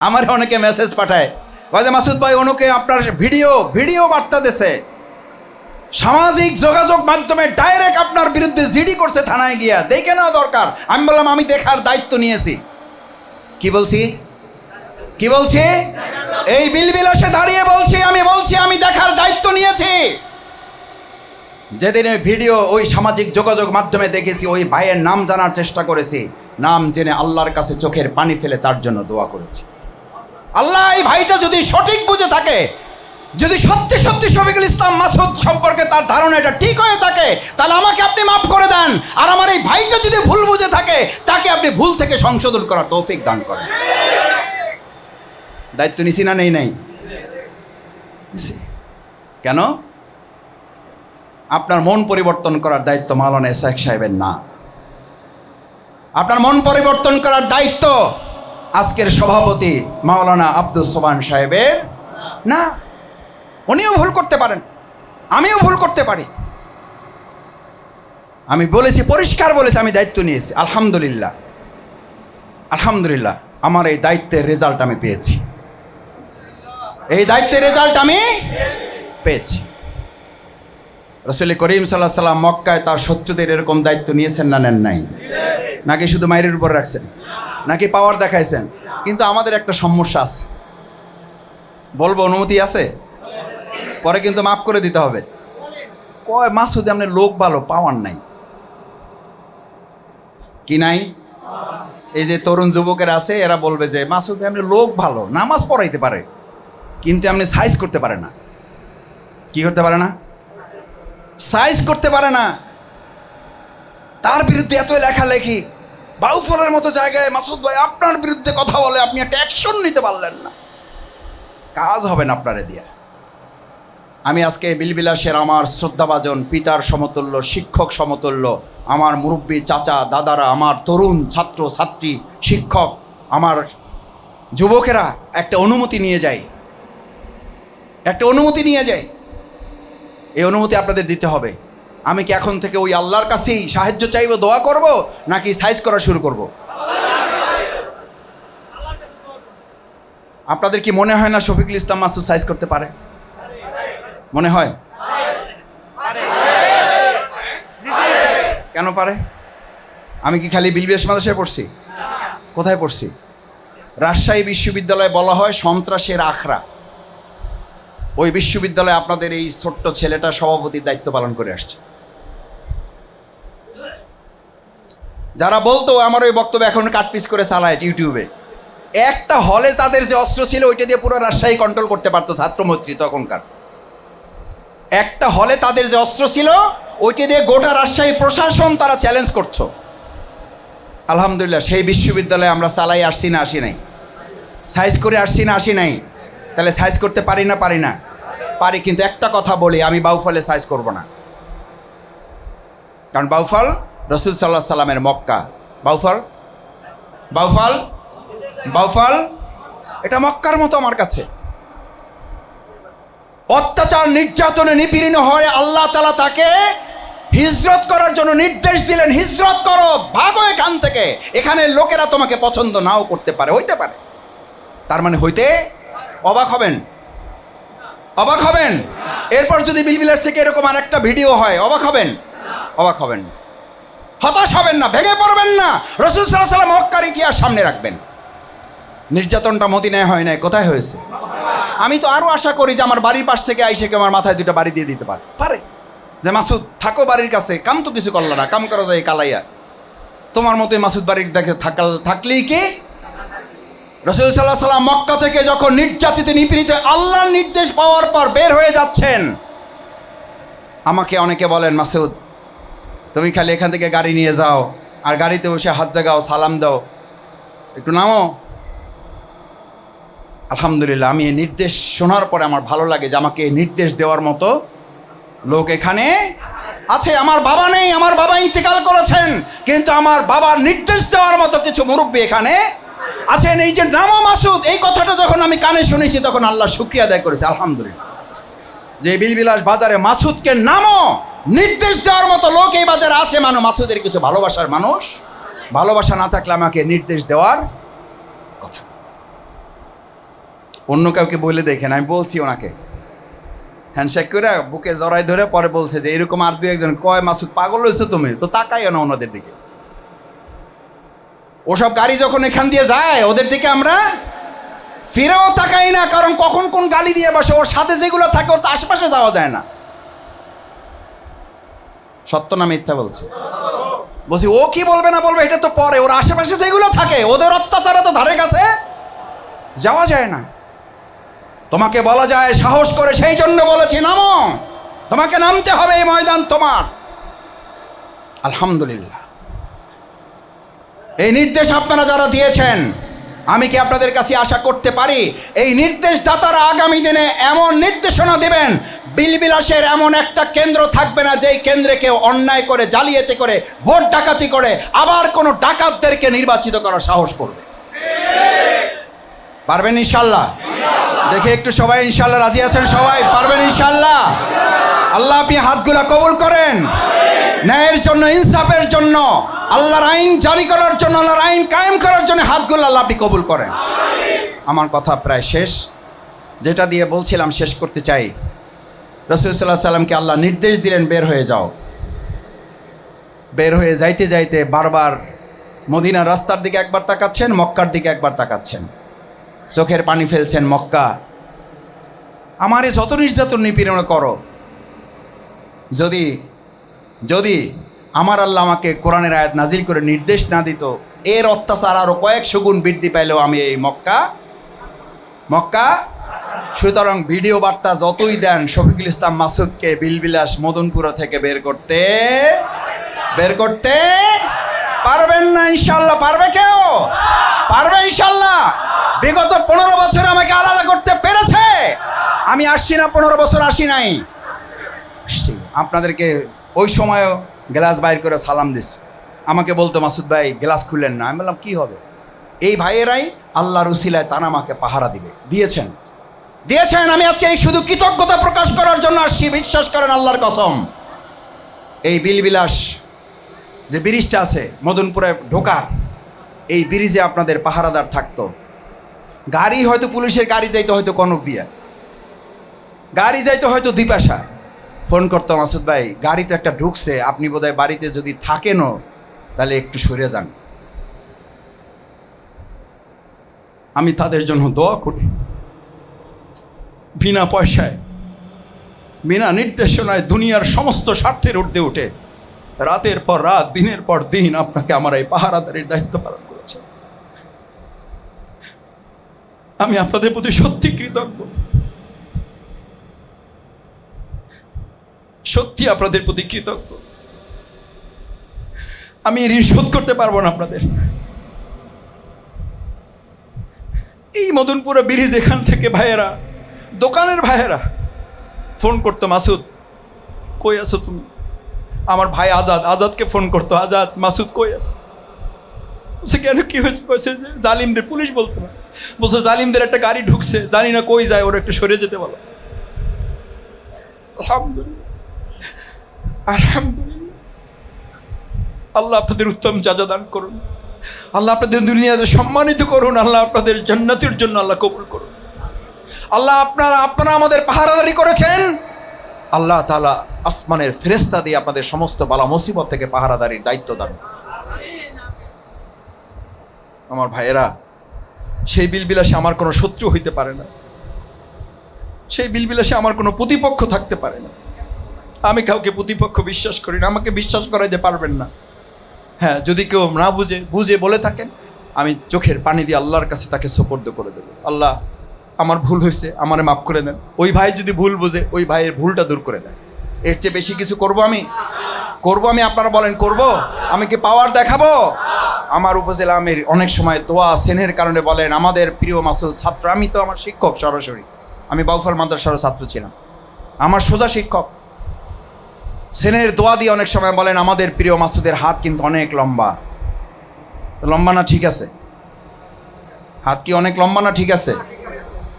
আমার অনেকে মেসেজ পাঠায়। বাজে মাসুদ ভাই, অনুকে আপনার ভিডিও ভিডিও বার্তা দেছে। সামাজিক যোগাযোগ মাধ্যমে ডাইরেক্ট আপনার বিরুদ্ধে জিডি করছে থানায় গিয়া। দেখে নেওয়া দরকার। আমি বললাম, আমি দেখার দায়িত্ব নিয়েছি। কি বলছি? কি বলছি? এই বিলবিলাসে দাঁড়িয়ে বলছি, আমি বলছি, আমি দেখার দায়িত্ব নিয়েছি। যেদিন ভিডিও, ওই সামাজিক যোগাযোগ মাধ্যমে দেখেছি, ওই ভাইয়ের নাম জানার চেষ্টা করেছি। নাম জেনে আল্লাহর কাছে চোখের পানি ফেলে তার জন্য দোয়া করেছি। আল্লাহ, এই ভাইটা যদি সঠিক বুঝে থাকে, যদি সত্যি সত্যি শফিকুল ইসলাম মাসুদ সম্পর্কে তার ধারণা এটা ঠিক হয়ে থাকে, তাহলে আমাকে আপনি মাফ করে দেন। আর আমার এই ভাইটা যদি ভুল বুঝে থাকে, তাকে আপনি ভুল থেকে সংশোধন করার তৌফিক দান করেন। দায়িত্ব নিছি না, নেই নাই? কেন? আপনার মন পরিবর্তন করার দায়িত্ব মাওলানা এসাক সাহেবের না। আপনার মন পরিবর্তন করার দায়িত্ব আজকের সভাপতি মাওলানা আব্দুল সোবান সাহেবের না, উনিও ভুল করতে পারেন, আমিও ভুল করতে পারি। আমি বলেছি, পরিষ্কার বলেছি, আমি দায়িত্ব নিয়েছি, আলহামদুলিল্লাহ। আলহামদুলিল্লাহ, আমার এই দায়িত্বের রেজাল্ট আমি পেয়েছি। এই দায়িত্বের রেজাল্ট আমি পেয়েছি। রসুল করিম সাল্লাহ সাল্লাম মক্কায় তার শত্রুদের এরকম দায়িত্ব নিয়েছেন না নেন নাই? নাকি শুধু মায়ের উপর রাখছেন? নাকি পাওয়ার দেখাইছেন? কিন্তু আমাদের একটা সমস্যা আছে। বলব, অনুমতি আছে? পরে কিন্তু মাফ করে দিতে হবে। কয় মাস শুধু আপনার লোক ভালো পাওয়ার নাই। কি নাই? এই যে তরুণ যুবকের আছে, এরা বলবে যে, মাসুদ আপনি লোক ভালো, নামাজ পড়াইতে পারে, কিন্তু আপনি সাইজ করতে পারে না। কি করতে পারে না? সাইজ করতে পারে না। তার বিরুদ্ধে এত লেখালেখি বাউফলের মতো জায়গায় মাসুদ ভাই আপনার বিরুদ্ধে কথা বলে আপনি একটা অ্যাকশন নিতে পারলেন না। কাজ হবে না আপনারে দিয়ে আমি আজকে বিলবিলাসের আমার শ্রদ্ধাভাজন, পিতার সমতুল্য, শিক্ষক সমতুল্য, আমার মুরব্বী, চাচা, দাদারা, আমার তরুণ, ছাত্র, ছাত্রী, শিক্ষক, আমার যুবকেরা একটা অনুমতি নিয়ে যায়। একটা অনুমতি নিয়ে যায়। এই অনুমতি আপনাদের দিতে হবে। আমি কি এখন থেকে ওই আল্লাহর কাছেই সাহায্য চাইব, দোয়া করব, নাকি সাইজ করা শুরু করব? আপনাদের কি মনে হয় না শফিকুল ইসলাম মাসুদ সাইজ করতে পারে? মনে হয়? কেন পারে? আমি কি খালি বিলবেশ মাদ্রাসায় পড়ছি? কোথায় পড়ছি? রাজশাহী বিশ্ববিদ্যালয়ে বলা হয় সন্ত্রাসের আখড়া। ওই বিশ্ববিদ্যালয়ে আপনাদের এই ছোট্ট ছেলেটা সভাপতির দায়িত্ব পালন করে আসছে। যারা বলতো আমার ওই বক্তব্য এখন কাটপিস করে চালায় ইউটিউবে। একটা হলে তাদের যে অস্ত্র ছিল, ওইটা দিয়ে পুরো রাজশাহী কন্ট্রোল করতে পারতো ছাত্রমৈত্রী তখনকার। একটা হলে তাদের যে অস্ত্র ছিল, ওইটা দিয়ে গোটা রাজশাহী প্রশাসন তারা চ্যালেঞ্জ করছ আলহামদুলিল্লাহ, সেই বিশ্ববিদ্যালয়ে আমরা চালাই আসছি না, আসি নাই। সাইজ করে আসছি না, আসি নাই। তাহলে সাইজ করতে পারি না পারি না। পারি, কিন্তু একটা কথা বলি, আমি বাউফলে সাইজ করব না। কারণ বাউফল রসুল সাল্লাহ সাল্লামের মক্কা। বাউফল? বাউফল? বাউফল? এটা মক্কার মতো আমার কাছে। অত্যাচার, নির্যাতনে নিপীড়িত হয়ে আল্লাহ তালা তাকে হিজরত করার জন্য নির্দেশ দিলেন, হিজরত করো, ভাগো এখান থেকে। এখানে লোকেরা তোমাকে পছন্দ নাও করতে পারে। হইতে পারে। তার মানে হইতে অবাক হবেন। অবাক হবেন? এরপর যদি বিলবিলাস থেকে এরকম আর একটা ভিডিও হয়, অবাক হবেন? অবাক হবেন হতাশ হবেন না, ভেঙে পড়বেন না। রসুল সাল্লাম মক্কার ইতিহাস সামনে রাখবেন। নির্যাতনটা মদিনায় হয় নাই, কোথায় হয়েছে? আমি তো আরও আশা করি যে আমার বাড়ির পাশ থেকে আইসে আমার মাথায় দুটো বাড়ি দিয়ে দিতে পারে। পারে। যে মাসুদ, থাকো বাড়ির কাছে, কাম তো কিছু করল না, কাম করো যায় কালাইয়া। তোমার মতোই মাসুদ বাড়ির দেখে থাকাল থাকলেই কি? রসুল সাল্লাহ সাল্লাম মক্কা থেকে যখন নির্যাতিত, নিপীড়িত, আল্লাহর নির্দেশ পাওয়ার পর বের হয়ে যাচ্ছেন। আমাকে অনেকে বলেন, মাসুদ তুমি খালি এখান থেকে গাড়ি নিয়ে যাও, আর গাড়িতে বসে হাত জাগাও, সালাম দাও। একটু নামো। আলহামদুলিল্লাহ, আমি এই নির্দেশ শোনার পরে আমার ভালো লাগে যে আমাকে নির্দেশ দেওয়ার মতো লোক এখানে আছে। আমার বাবা নেই, আমার বাবা ইন্তেকাল করেছেন, কিন্তু আমার বাবার নির্দেশ দেওয়ার মতো কিছু মুরব্বী এখানে আছেন। এই যে নামো মাসুদ, এই কথাটা যখন আমি কানে শুনেছি, তখন আল্লাহ শুক্রিয়া আদায় করেছে, আলহামদুলিল্লাহ। যে বিলবিলাস বাজারে মাসুদকে নামো নির্দেশ দেওয়ার মতো লোক এই বাজারে আছে মানুষ মাসুদের কিছু ভালোবাসার মানুষ। ভালোবাসা না থাকলে আমাকে নির্দেশ দেওয়ার কথা। অন্য কাউকে বলে দেখেন, আমি বলছি ওনাকে। হ্যান্ডশেক করে বুকে জড়াই ধরে পরে বলছে যে, এরকম আর দু একজন, কয় মাসুদ পাগল হয়েছে তুমি? তো তাকাইও না ওনাদের দিকে। ওসব গাড়ি যখন এখান দিয়ে যায়, ওদের দিকে আমরা ফিরেও তাকাই না, কারণ কখন কোন গালি দিয়ে বসে, ওর সাথে যেগুলো থাকে, ওর তো আশেপাশে যাওয়া যায় না। সত্য না মিথ্যা বলছে? বলছি, ও কি বলবে না বলবে, এটা তো পরে, ওর আশেপাশে যেগুলো থাকে, ওদের অত্যাচারে তো ধারে কাছে? যাওয়া যায় না। তোমাকে বলা যায়, সাহস করে সেই জন্য বলেছি, নামো। তোমাকে নামতে হবে এই ময়দান তোমার। আলহামদুলিল্লাহ। এই নির্দেশ আপনারা যারা দিয়েছেন আমি কি আপনাদের কাছে আশা করতে পারি? এই নির্দেশ দাতারা আগামী দিনে এমন নির্দেশনা দেবেন, বিলবিলাসের এমন একটা কেন্দ্র থাকবে না যেই কেন্দ্রে কেউ অন্যায় করে, জালিয়াতি করে, ভোট ডাকাতি করে, আবার কোনো ডাকাতদেরকে নির্বাচিত করার সাহস করবে। পারবেন ইনশাল্লাহ? দেখে একটু সবাই ইনশাল্লাহ রাজি আছেন সবাই? পারবেন ইনশাল্লাহ? আল্লাহ আপনি হাতগুলা কবুল করেন। ন্যায়ের জন্য, ইনসাফের জন্য। আল্লাহর আইন জারি করার জন্য আল্লাহর আইন কায়েম করার জন্য হাতগুলো আল্লাহ আপনি কবুল করেন। আমার কথা প্রায় শেষ। যেটা দিয়ে বলছিলাম শেষ করতে চাই রসুল সাল্লাহ সাল্লামকে আল্লাহ নির্দেশ দিলেন বের হয়ে যাও। বের হয়ে যাইতে যাইতে বারবার মদিনার রাস্তার দিকে একবার তাকাচ্ছেন মক্কার দিকে একবার তাকাচ্ছেন। চোখের পানি ফেলছেন মক্কা। আমারে যত নির্যাতন নিপীড়ন করো যদি যদি আমার আল্লাহ আমাকে কোরআনের আয়াত নাজিল করে নির্দেশ না দিত। এর অত্যাচার আরও কয়েকশো গুণ বৃদ্ধি পাইলেও আমি এই মক্কা মক্কা, সুতরাং ভিডিও বার্তা যতই দেন শফিকুল ইসলাম মাসুদকে বিলবিলাস মদনপুরা থেকে বের করতে বের করতে পারবেন না ইনশাল্লাহ পারবে কেউ? পারবে ইনশাল্লাহ বিগত পনেরো বছর আমাকে আলাদা করতে পেরেছে। আমি আসছি না, পনেরো বছর আসি নাই। আপনাদেরকে ওই সময়ও গ্লাস বাইর করে সালাম দিস আমাকে বলতো, মাসুদ ভাই, গ্লাস খুললেন না। আমি বললাম, কী হবে? এই ভাইয়েরাই আল্লাহ রুসিলায় তারা আমাকে পাহারা দিবে। দিয়েছেন? দিয়েছেন। আমি আজকে এই শুধু কৃতজ্ঞতা প্রকাশ করার জন্য আসছি। বিশ্বাস করেন আল্লাহর কসম। এই বিলবিলাস যে ব্রিজটা আছে, মদনপুরে ঢোকার, এই ব্রিজে আপনাদের পাহারাদার থাকতো। গাড়ি হয়তো পুলিশের গাড়ি যাইতো হয়তো কনক দিয়া। গাড়ি যাইতো হয়তো দ্বিপাশা ফোন করতো মাসুদ ভাই গাড়ি তো একটা ঢুকছে, আপনি বোধহয় বাড়িতে যদি থাকেনও, তাহলে একটু সরে যান। আমি তাদের জন্য দোয়া করি। বিনা পয়সায়, বিনা নির্দেশনায় দুনিয়ার সমস্ত স্বার্থের ঊর্ধ্বে উঠে, রাতের পর রাত, দিনের পর দিন আপনাকে আমার এই পাহারাদারির দায়িত্ব পালন করেছে। আমি আপনাদের প্রতি সত্যি কৃতজ্ঞ। সত্যি আপনাদের প্রতি কৃতজ্ঞ। আমি ঋণ শোধ করতে পারব না আপনাদের। এই মদনপুরা ব্রিজ এখান থেকে ভাইয়েরা, দোকানের ভাইয়েরা, ফোন করতো, মাসুদ, কই আছো তুমি? আমার ভাই আজাদ, আজাদকে ফোন করতো, আজাদ, মাসুদ কই আছে? বলছে, কেন কি হয়েছে? কয়েছে যে জালিমদের, পুলিশ বলতো না। বলছে, জালিমদের একটা গাড়ি ঢুকছে, জানি না কই যায়, ওরা একটু সরে যেতে বলো। আলহামদুলিল্লাহ। আলহামদুলিল্লাহ আল্লাহ আপনাদের উত্তম যাজা দান করুন। আল্লাহ আপনাদের দুনিয়াতে সম্মানিত করুন। আল্লাহ আপনাদের জান্নাতের জন্য আল্লাহ কবুল করুন। আল্লাহ আপনারা আপনারা আমাদের পাহারাদারি করেছেন। আল্লাহ তাআলা আসমানের ফেরেস্তা দিয়ে আপনাদের সমস্ত বালা মুসিবত থেকে পাহারাদারির দায়িত্ব দান আমার ভাইয়েরা, সেই বিলবিলাসে আমার কোনো শত্রু হইতে পারে না। সেই বিলবিলাসে আমার কোনো প্রতিপক্ষ থাকতে পারে না। আমি কাউকে প্রতিপক্ষ বিশ্বাস করি না, আমাকে বিশ্বাস করাইতে পারবেন না। হ্যাঁ যদি কেউ না বুঝে বুঝে বলে থাকেন, আমি চোখের পানি দিয়ে আল্লাহর কাছে তাকে সোপর্দ করে দেবো। আল্লাহ, আমার ভুল হয়েছে, আমারে মাফ করে দেন। ওই ভাই যদি ভুল বুঝে, ওই ভাইয়ের ভুলটা দূর করে দেন। এর চেয়ে বেশি কিছু করব আমি? করব আমি, আপনারা বলেন, করব? আমি কি পাওয়ার দেখাবো? আমার উপজেলা আমির অনেক সময় দোয়া সেনের কারণে বলেন, আমাদের প্রিয় মাসুদ ছাত্র, আমি তো আমার শিক্ষক সরাসরি। আমি বাউফাল মাদ্রাসার ছাত্র ছিলাম। আমার সোজা শিক্ষক। সেনের দোয়া দিয়ে অনেক সময় বলেন, আমাদের প্রিয় মাসুদের হাত কিন্তু অনেক লম্বা। লম্বা না ঠিক আছে? হাত কি অনেক লম্বা না ঠিক আছে?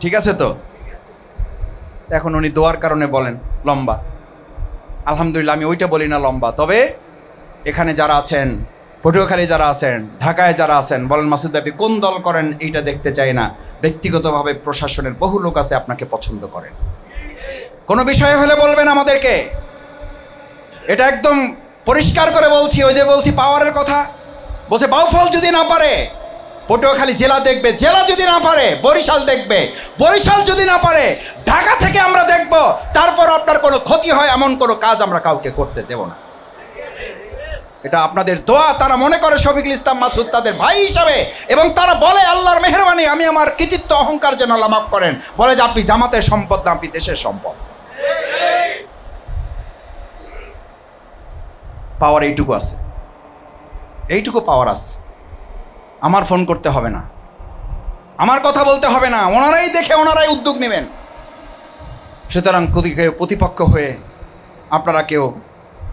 ঠিক আছে তো? এখন উনি দোয়ার কারণে বলেন, লম্বা। আলহামদুলিল্লাহ, আমি ওইটা বলি না লম্বা। তবে এখানে যারা আছেন, পটুয়াখালী যারা আছেন, ঢাকায় যারা আছেন, বলেন, মাসুদ আপনি কোন দল করেন এইটা দেখতে চাই না। ব্যক্তিগতভাবে প্রশাসনের বহু লোক আছে আপনাকে পছন্দ করেন। কোনো বিষয় হলে বলবেন আমাদেরকে। এটা একদম পরিষ্কার করে বলছি, ওই যে বলছি পাওয়ারের কথা। বলছে, বাউফল যদি না পারে, পটুয়াখালী জেলা দেখবে, জেলা যদি না পারে, বরিশাল দেখবে। বরিশাল যদি না পারে, ঢাকা থেকে আমরা দেখব, তারপর আপনার কোনো ক্ষতি হয়, এমন কোনো কাজ আমরা কাউকে করতে দেব না। এটা আপনাদের দোয়া, তারা মনে করে শফিকুল ইসলাম মাসুদ তাদের ভাই হিসাবে, এবং তারা বলে, আল্লাহর মেহরবানি, আমি আমার কৃতিত্ব, অহংকার যেন লামাপ করেন। বলে যে, আপনি জামাতের সম্পদ না, আপনি দেশের সম্পদ। পাওয়ার এইটুকু আছে। এইটুকু পাওয়ার আছে। আমার ফোন করতে হবে না। আমার কথা বলতে হবে না। ওনারাই দেখে ওনারাই উদ্যোগ নেবেন। সুতরাং প্রতিপক্ষ হয়ে আপনারা কেউ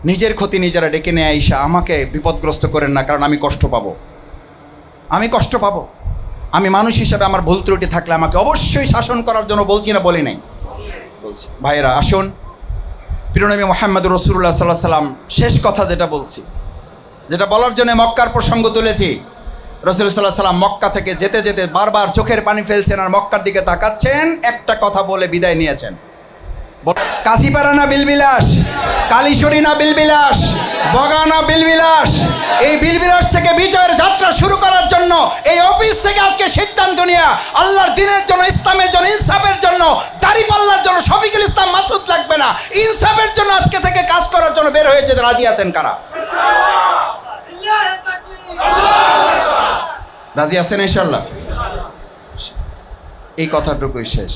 নিজের ক্ষতি নিজেরা ডেকে নিয়ে আইসা আমাকে বিপদগ্রস্ত করেন না, কারণ আমি কষ্ট পাবো। আমি কষ্ট পাবো। আমি মানুষ হিসাবে আমার ভুল ত্রুটি থাকলে আমাকে অবশ্যই শাসন করার জন্য বলছি না, বলি নাই। বলছি। ভাইয়েরা, আসুন। প্রিয়নবী মোহাম্মদ রসুল্লাহ সাল্লাহ সাল্লাম শেষ কথা যেটা বলছি, যেটা বলার জন্য মক্কার প্রসঙ্গ তুলেছি। রসুল সাল্লাহ সাল্লাম মক্কা থেকে যেতে যেতে বারবার চোখের পানি ফেলছেন আর মক্কার দিকে তাকাচ্ছেন, একটা কথা বলে বিদায় নিয়েছেন। কাশিপাড়া না বিলবিলাস, কালীশ্বরী না বিলবিলাস বগা না বিলবিলাস। এই বিলবিলাস থেকে বিজয়ের যাত্রা শুরু করার জন্য, এই অফিস থেকে আজকে সিদ্ধান্ত নিয়ে, আল্লাহর দিনের জন্য, ইসলামের জন্য, ইনসাফের জন্য, দাড়ি পাল্লার জন্য, শফিকুল ইসলাম মাসুদ লাগবে না। ইনসাফের জন্য আজকে থেকে কাজ করার জন্য বের হয়ে যেতে রাজি আছেন কারা? রাজি আছেন ইনশাল্লাহ এই কথাটুকুই শেষ।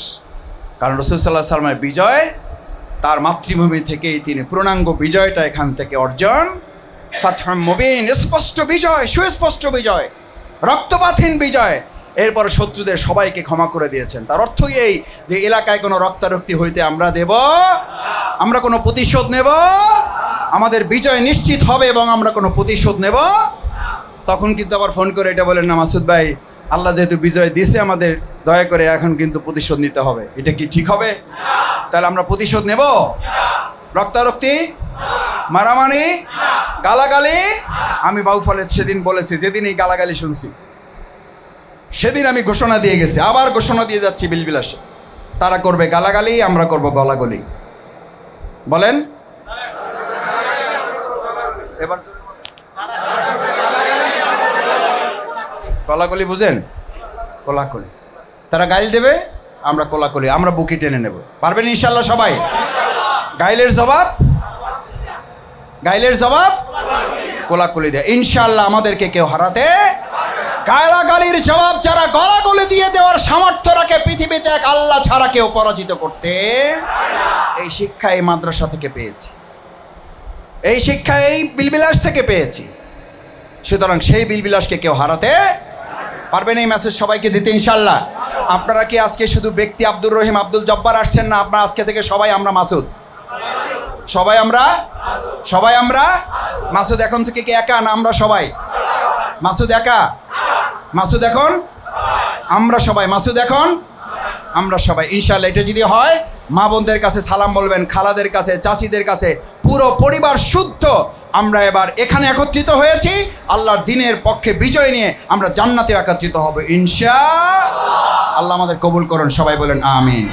কারণ রসুল সাল্লাহ সাল্লামের বিজয় তার মাতৃভূমি থেকেই তিনি পূর্ণাঙ্গ বিজয়টা এখান থেকে অর্জন। মুবিন, স্পষ্ট বিজয়, সুস্পষ্ট বিজয়, রক্তপাতহীন বিজয়। এরপর শত্রুদের সবাইকে ক্ষমা করে দিয়েছেন। তার অর্থই এই যে এলাকায় কোনো রক্তারক্তি হইতে আমরা দেব, আমরা কোনো প্রতিশোধ নেব, আমাদের বিজয় নিশ্চিত হবে এবং আমরা কোনো প্রতিশোধ নেব। তখন কিন্তু আবার ফোন করে এটা বলেন না, মাসুদ ভাই, আল্লাহ যেহেতু বিজয় দিছে আমাদের, দয়া করে এখন কিন্তু প্রতিশোধ নিতে হবে। এটা কি ঠিক হবে? তাহলে আমরা প্রতিশোধ নেব? রক্তারক্তি? মারামারি? গালাগালি? আমি বাউফলে সেদিন বলেছি, যেদিন এই গালাগালি শুনছি, সেদিন আমি ঘোষণা দিয়ে গেছি, আবার ঘোষণা দিয়ে যাচ্ছি বিলবিলাসে। তারা করবে গালাগালি, আমরা করব গলাগলি। বলেন? এবার। কলাকলি বুঝেন? কোলাকলি তারা গাইল দেবে? আমরা কোলাকলি আমরা বুকি টেনে নেব। পারবেন ইনশাল্লাহ সবাই? গাইলের জবাব? গাইলের জবাব? কোলাকুলি দেয়। ইনশাল্লাহ আমাদেরকে কেউ হারাতে গালাগালির জবাব যারা গলাগলি দিয়ে দেওয়ার সামর্থ্য রাখে পৃথিবীতে এক আল্লাহ ছাড়া কেউ পরাজিত করতে এই শিক্ষা এই মাদ্রাসা থেকে পেয়েছি। এই শিক্ষা এই বিলবিলাস থেকে পেয়েছি। সুতরাং সেই বিলবিলাসকে কেউ হারাতে পারবেন এই মেসেজ সবাইকে দিতে, ইনশাল্লাহ। আপনারা কি আজকে শুধু ব্যক্তি আব্দুর রহিম, আব্দুল জব্বার আসছেন না? আপনারা আজকে থেকে সবাই আমরা মাসুদ। সবাই আমরা? সবাই আমরা? মাসুদ এখন থেকে কি একা না আমরা সবাই? মাসুদ একা? মাসুদ এখন? আমরা সবাই। মাসুদ এখন? আমরা সবাই। ইনশাল্লাহ এটা যদি হয়, মা বোনদের কাছে সালাম বলবেন, খালাদের কাছে, চাচিদের কাছে, পুরো পরিবার শুদ্ধ আমরা এবার এখানে একত্রিত হয়েছি। আল্লাহর দিনের পক্ষে বিজয় নিয়ে আমরা জান্নাতে একত্রিত হব, ইনশা আল্লাহ। আমাদের কবুল করুন, সবাই বলেন, আমিন।